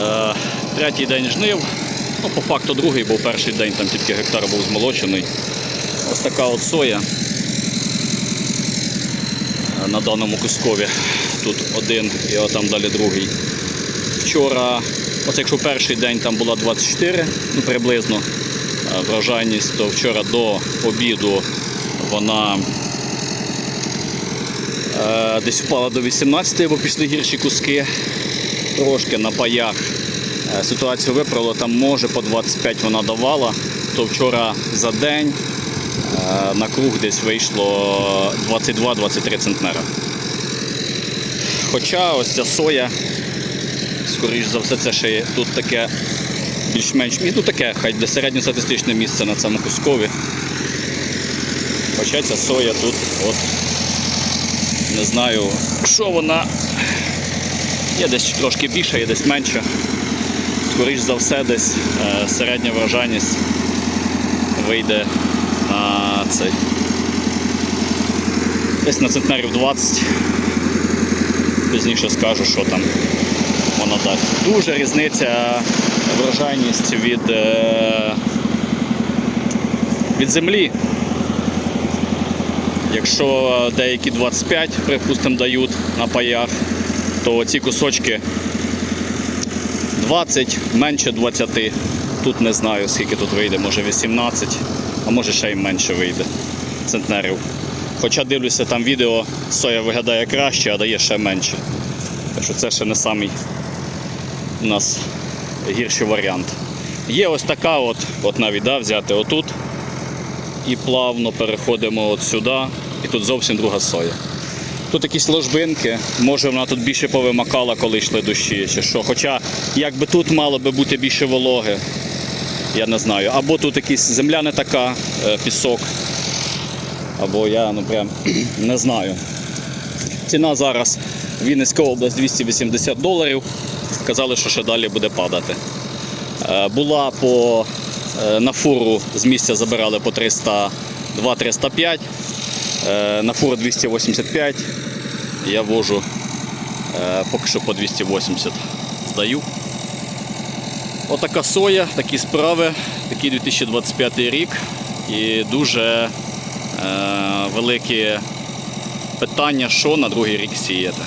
Е, Третій день жнив. Ну, по факту другий, бо перший день там тільки гектар був змолочений. Ось така от соя е, на даному кускові. Тут один і отам далі другий. Вчора, оце якщо перший день там була 24, ну приблизно е, врожайність, то вчора до обіду вона десь впала до 18, бо пішли гірші куски. Трошки на паях е, ситуацію виправила, там може по 25 вона давала, то вчора за день е, на круг десь вийшло 22-23 центнера. Хоча ось ця соя, скоріш за все, це ще тут таке більш-менш ну таке, хай для середньостатистичне місце на цьому кускові. Хоча ця соя тут, от, не знаю, що вона. Є десь трошки більше, є десь менше. Скоріш за все, десь е, середня врожайність вийде на цей. Десь на центнерів 20. Пізніше скажу, що там вона дасть. Дуже різниця врожайність від, е, від землі. Якщо деякі 25, припустимо, дають на паях, то ці кусочки 20, менше 20. Тут не знаю, скільки тут вийде, може 18, а може ще й менше вийде центнерів. Хоча дивлюся там відео, соя виглядає краще, а дає ще менше. Так що це ще не самий у нас гірший варіант. Є ось така, от, от навіть да, взяти отут і плавно переходимо от сюди, і тут зовсім друга соя. Тут якісь ложбинки, може вона тут більше повимакала, коли йшли дощі, чи що. Хоча якби тут мало би бути більше вологи, я не знаю. Або тут якась земля не така, е, пісок, або я ну прям не знаю. Ціна зараз Вінницька область 280 доларів. Казали, що ще далі буде падати. Е, Була по, е, на фуру з місця забирали по 302-305, е, на фуру 285. Я вожу е, поки що по 280 здаю. Отака соя, такі справи, такий 2025 рік і дуже е, великі питання, що на другий рік сіяти.